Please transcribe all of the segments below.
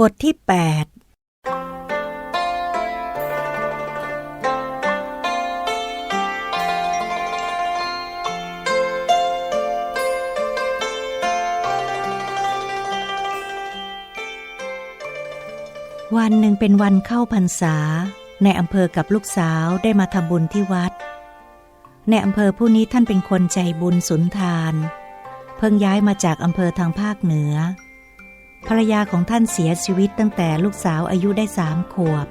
บทที่ 8 วันหนึ่งเป็นวันเข้าพรรษา ในอำเภอกับลูกสาวได้มาทำบุญที่วัด ในอำเภอผู้นี้ท่านเป็นคนใจบุญสุนทาน เพิ่งย้ายมาจากอำเภอทางภาคเหนือ ภรรยาของท่านเสียชีวิตตั้งแต่ลูกสาวอายุได้สามขวบ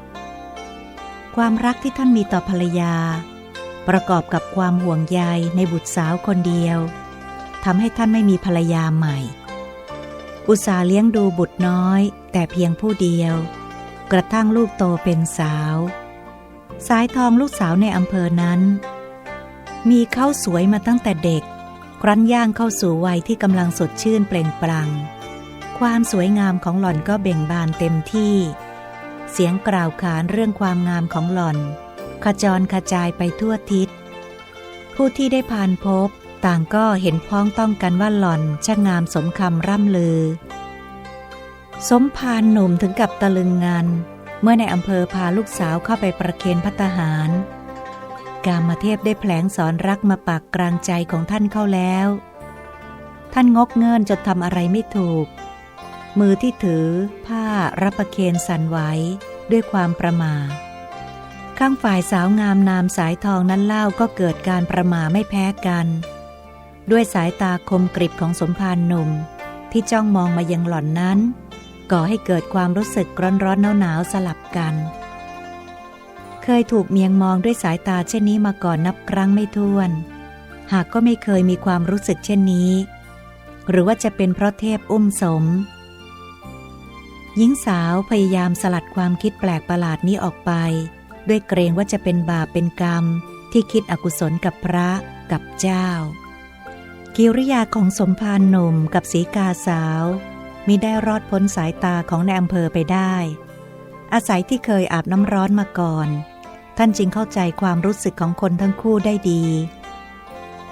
ความรักที่ท่านมีต่อภรรยา ประกอบกับความห่วงใยในบุตรสาวคนเดียวทำให้ท่านไม่มีภรรยาใหม่ อุตสาเลี้ยงดูบุตรน้อย แต่เพียงผู้เดียว กระทั่งลูกโตเป็นสาว สายทองลูกสาวในอำเภอนั้น มีเข้าสวยมาตั้งแต่เด็ก ครั้นย่างเข้าสู่วัยที่กำลังสดชื่นเปล่งปลั่ง ความสวยงามของหล่อนก็เบ่งบานเต็มที่ เสียงกล่าวขานเรื่องความงามของหล่อน ขจรกระจายไปทั่วทิศ ผู้ที่ได้ผ่านพบต่างก็เห็นพ้องต้องกันว่าหล่อนช่างงามสมคำร่ำลือ สมภารหนุ่มถึงกับตะลึงงาน เมื่อในอำเภอพาลูกสาวเข้าไปประเคนพัตตาหาร กามเทพได้แผลงสอนรักมาปากกลางใจของท่านเข้าแล้ว ท่านงกเงินจนทำอะไรไม่ถูก มือที่ถือ ผ้ารับประเคนสั่นไหวด้วยความประมาข้างฝ่ายสาวงามนามสายทองนั้นเล่าก็เกิดการประมาไม่แพ้กัน ด้วยสายตาคมกริบของสมภารหนุ่ม ที่จ้องมองมายังหล่อนนั้น ก่อให้เกิดความรู้สึกร้อนร้อนหนาวหนาวสลับกัน เคยถูกเมียงมองด้วยสายตาเช่นนี้มาก่อนนับครั้งไม่ถ้วน หากก็ไม่เคยมีความรู้สึกเช่นนี้ หรือว่าจะเป็นเพราะเทพอุ้มสม หญิงสาวพยายามสลัดความคิดแปลกประหลาดนี้ออกไป ด้วยเกรงว่าจะเป็นบาปเป็นกรรม ที่คิดอกุศลกับพระกับเจ้า กิริยาของสมภารหนุ่มกับสีกาสาวมิได้รอดพ้นสายตาของในอำเภอไปได้ อาศัยที่เคยอาบน้ำร้อนมาก่อน ท่านจึงเข้าใจความรู้สึกของคนทั้งคู่ได้ดี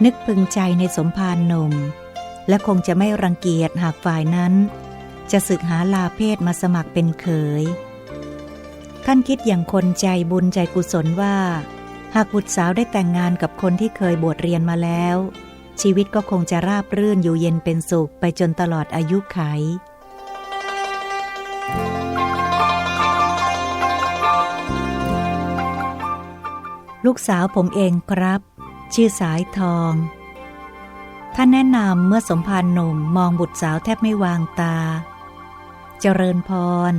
นึกพึงใจในสมภารหนุ่ม และคงจะไม่รังเกียจหากฝ่ายนั้น จะศึกหาลาเพศมาสมัครเป็นเขย ท่านคิดอย่างคนใจบุญใจกุศลว่า หากบุตรสาวได้แต่งงานกับคนที่เคยบวชเรียนมาแล้ว ชีวิตก็คงจะราบรื่นอยู่เย็นเป็นสุขไปจนตลอดอายุไขลูกสาวผมเองครับ ชื่อสายทอง ท่านแนะนำเมื่อสมภารหนุ่มมองบุตรสาวแทบไม่วางตา เจริญพร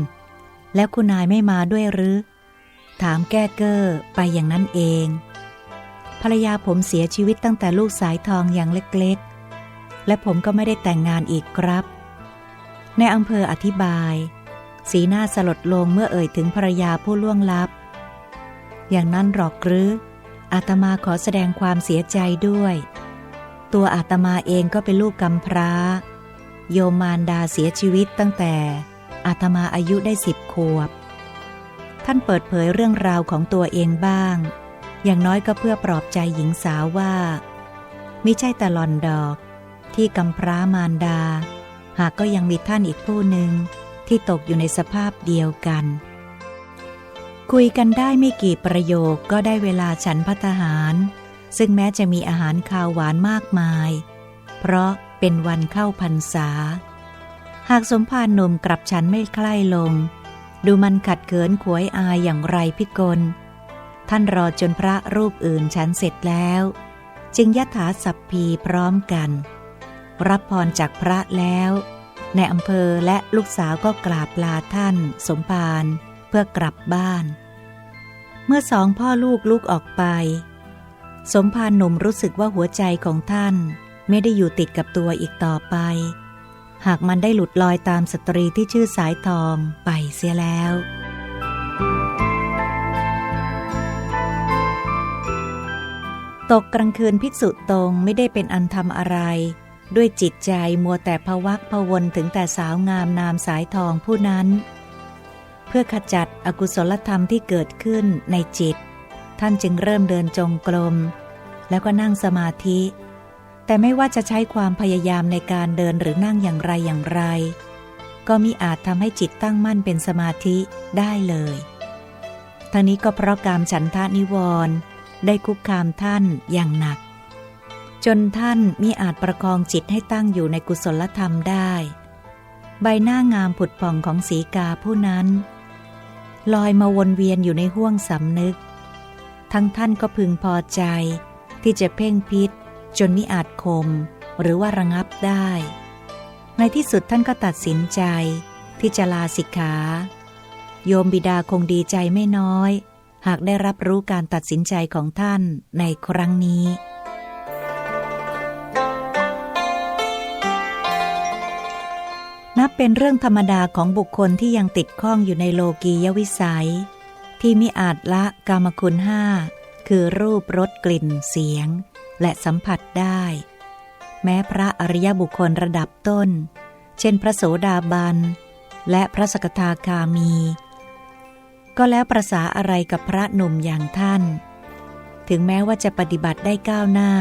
แล้วคุณนายไม่มาด้วยหรือ ถามแก้เกอ้อไปอย่างนั้นเอง ภรรยาผมเสียชีวิตตั้งแต่ลูกสายทองอย่างเล็กๆ และผมก็ไม่ได้แต่งงานอีกครับ ในอำเภออธิบาย สีหน้าสลดลงเมื่อเอ่ยถึงภรรยาผู้ล่วงลับ อย่างนั้นหรอกหรืออาตมาขอแสดงความเสียใจด้วย ตัวอาตมาเองก็เป็นลูกกำพร้า โยมมารดาเสียชีวิตตั้งแต่ อาตมาอายุได้สิบขวบ ท่านเปิดเผยเรื่องราวของตัวเองบ้าง อย่างน้อยก็เพื่อปลอบใจหญิงสาวว่ามิใช่แต่หลอนดอก ที่กำพร้ามารดา หากก็ยังมีท่านอีกผู้หนึ่งที่ตกอยู่ในสภาพเดียวกัน คุยกันได้ไม่กี่ประโยคก็ได้เวลาฉันพัตหาร ซึ่งแม้จะมีอาหารคาวหวานมากมาย เพราะเป็นวันเข้าพรรษา หากสมภารหนุ่มกลับฉันไม่ใกล้ลง ดูมันขัดเขินขวยอายอย่างไรพิกล ท่านรอจนพระรูปอื่นฉันเสร็จแล้ว จึงยถาสัพพีพร้อมกัน รับพรจากพระแล้ว ในอำเภอและลูกสาวก็กราบลาท่านสมภารเพื่อกลับบ้าน เมื่อสองพ่อลูกลุกออกไป สมภารหนุ่มรู้สึกว่าหัวใจของท่านไม่ได้อยู่ติดกับตัวอีกต่อไป หากมันได้หลุดลอยตามสตรีที่ชื่อสายทองไปเสียแล้ว ตกกลางคืนภิกษุตรงไม่ได้เป็นอันทำอะไร ด้วยจิตใจมัวแต่พวักพวนถึงแต่สาวงามนามสายทองผู้นั้น เพื่อขจัดอกุศลธรรมที่เกิดขึ้นในจิต ท่านจึงเริ่มเดินจงกรมแล้วก็นั่งสมาธิ แต่ไม่ว่าจะใช้ความพยายามในการเดินหรือนั่งอย่างไรอย่างไร ก็มิอาจทำให้จิตตั้งมั่นเป็นสมาธิได้เลยทั้งนี้ก็เพราะกามฉันทานิวรณ์ได้คุกคามท่านอย่างหนัก จนท่านมิอาจประคองจิตให้ตั้งอยู่ในกุศลธรรมได้ ใบหน้างามผุดผ่องของสีกาผู้นั้น ลอยมาวนเวียนอยู่ในห้วงสำนึก ทั้งท่านก็พึงพอใจที่จะเพ่งพิษ จนมิอาจคมหรือว่าระงับได้ ในที่สุดท่านก็ตัดสินใจที่จะลาสิกขา โยมบิดาคงดีใจไม่น้อย หากได้รับรู้การตัดสินใจของท่านในครั้งนี้ นับเป็นเรื่องธรรมดาของบุคคลที่ยังติดข้องอยู่ในโลกียวิสัย ที่มิอาจละกามคุณห้าคือรูปรสกลิ่นเสียง และสัมผัสได้ แม้พระอริยบุคคลระดับต้น เช่นพระโสดาบัน และพระสกทาคามี ก็แล้วประสาอะไรกับพระหนุ่มอย่างท่าน ถึงแม้ว่าจะปฏิบัติได้ก้าวหน้า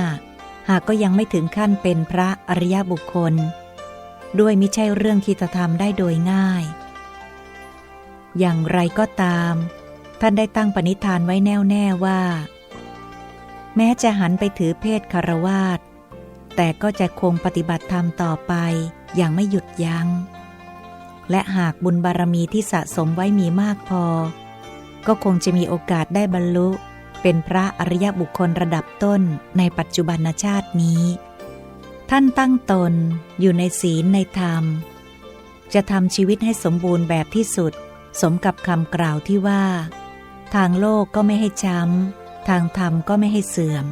หากก็ยังไม่ถึงขั้นเป็นพระอริยบุคคล ด้วยมิใช่เรื่องที่จะทำได้โดยง่าย อย่างไรก็ตาม ท่านได้ตั้งปณิธานไว้แน่วแน่ว่า แม้จะหันไปถือเพศคารวาสแต่ก็จะคงปฏิบัติธรรมต่อไปอย่างไม่หยุดยัง้ง และหากบุญบารมีที่สะสมไว้มีมากพอ ก็คงจะมีโอกาสได้บรรลุ เป็นพระอริยบุคคลระดับต้นในปัจจุบันชาตินี้ ท่านตั้งตนอยู่ในศีลในธรรม จะทำชีวิตให้สมบูรณ์แบบที่สุด สมกับคำกล่าวที่ว่า ทางโลกก็ไม่ให้ช้ำ ทางธรรมก็ไม่ให้เสื่อม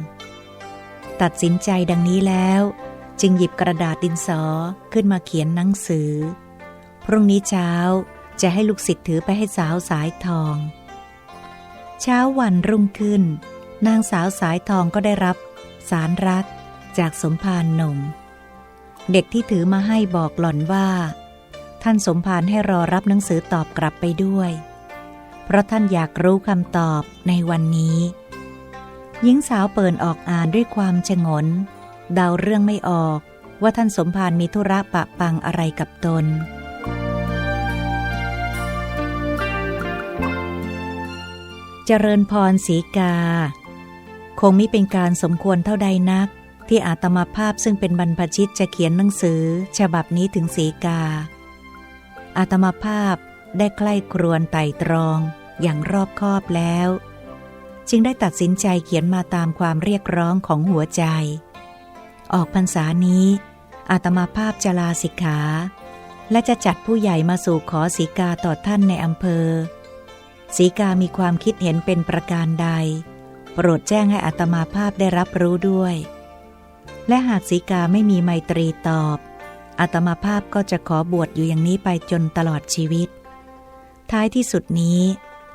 ตัดสินใจดังนี้แล้ว จึงหยิบกระดาษดินสอขึ้นมาเขียนหนังสือ พรุ่งนี้เช้าจะให้ลูกศิษย์ถือไปให้สาวสายทอง เช้าวันรุ่งขึ้น นางสาวสายทองก็ได้รับ สารรักจากสมภารหนุ่ม เด็กที่ถือมาให้บอกหล่อนว่า ท่านสมภารให้รอรับหนังสือตอบกลับไปด้วย เพราะท่านอยากรู้คำตอบในวันนี้ หญิงสาวเปิดออกอ่านด้วยความชงน เดาเรื่องไม่ออกว่าท่านสมภารมีธุระปะปังอะไรกับตน เจริญพรสีกา คงมิเป็นการสมควรเท่าใดนัก ที่อาตมาภาพซึ่งเป็นบรรพชิตจะเขียนหนังสือ ฉบับนี้ถึงสีกา อาตมาภาพได้ใกล้ครวนไต่ตรองอย่างรอบคอบแล้ว จึงได้ตัดสินใจเขียนมาตามความเรียกร้องของหัวใจ ออกพรรษานี้ อาตมาภาพจะลาสิกขา และจะจัดผู้ใหญ่มาสู่ขอสีกาต่อท่านในอำเภอสีกามีความคิดเห็นเป็นประการใด โปรดแจ้งให้อาตมาภาพได้รับรู้ด้วย และหากสีกาไม่มีไมตรีตอบอาตมาภาพก็จะขอบวชอยู่อย่างนี้ไปจนตลอดชีวิต ท้ายที่สุดนี้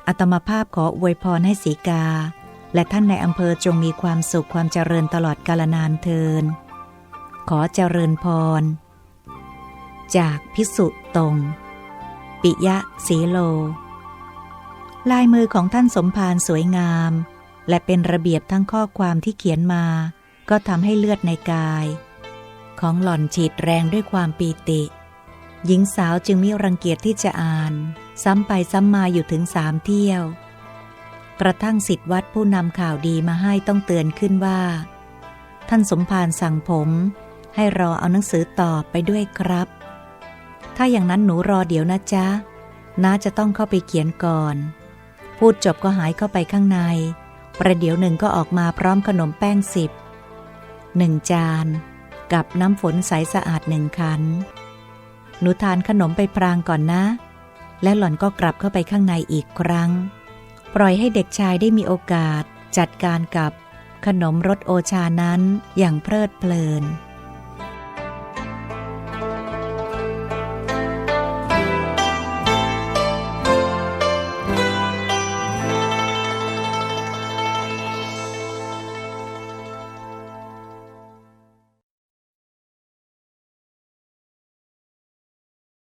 อาตมาภาพขออวยพรให้สีกา และท่านในอำเภอจงมีความสุขความเจริญตลอดกาลนานเทิน ขอเจริญพร จากพิสุตง ปิยะสีโล ลายมือของท่านสมภารสวยงาม และเป็นระเบียบทั้งข้อความที่เขียนมา ก็ทำให้เลือดในกาย ของหล่อนฉีดแรงด้วยความปีติ หญิงสาวจึงม่รังเกียจที่จะอ่าน ซ้ำไปซ้ำมาอยู่ถึงสามเที่ยว กระทั่งสิทธิวัดผู้นำข่าวดีมาให้ต้องเตือนขึ้นว่า ท่านสมภารสั่งผม ให้รอเอาหนังสือตอบไปด้วยครับ ถ้าอย่างนั้นหนูรอเดี๋ยวนะจ๊ะน้าจะต้องเข้าไปเขียนก่อน พูดจบก็หายเข้าไปข้างใน ประเดี๋ยวหนึ่งก็ออกมาพร้อมขนมแป้งสิบหนึ่งจาน กับน้ำฝนใสสะอาดหนึ่งคัน หนูทานขนมไปพรางก่อนนะ และหล่อนก็กลับเข้าไปข้างในอีกครั้ง ปล่อยให้เด็กชายได้มีโอกาสจัดการกับขนมรสโอชานั้นอย่างเพลิดเพลิน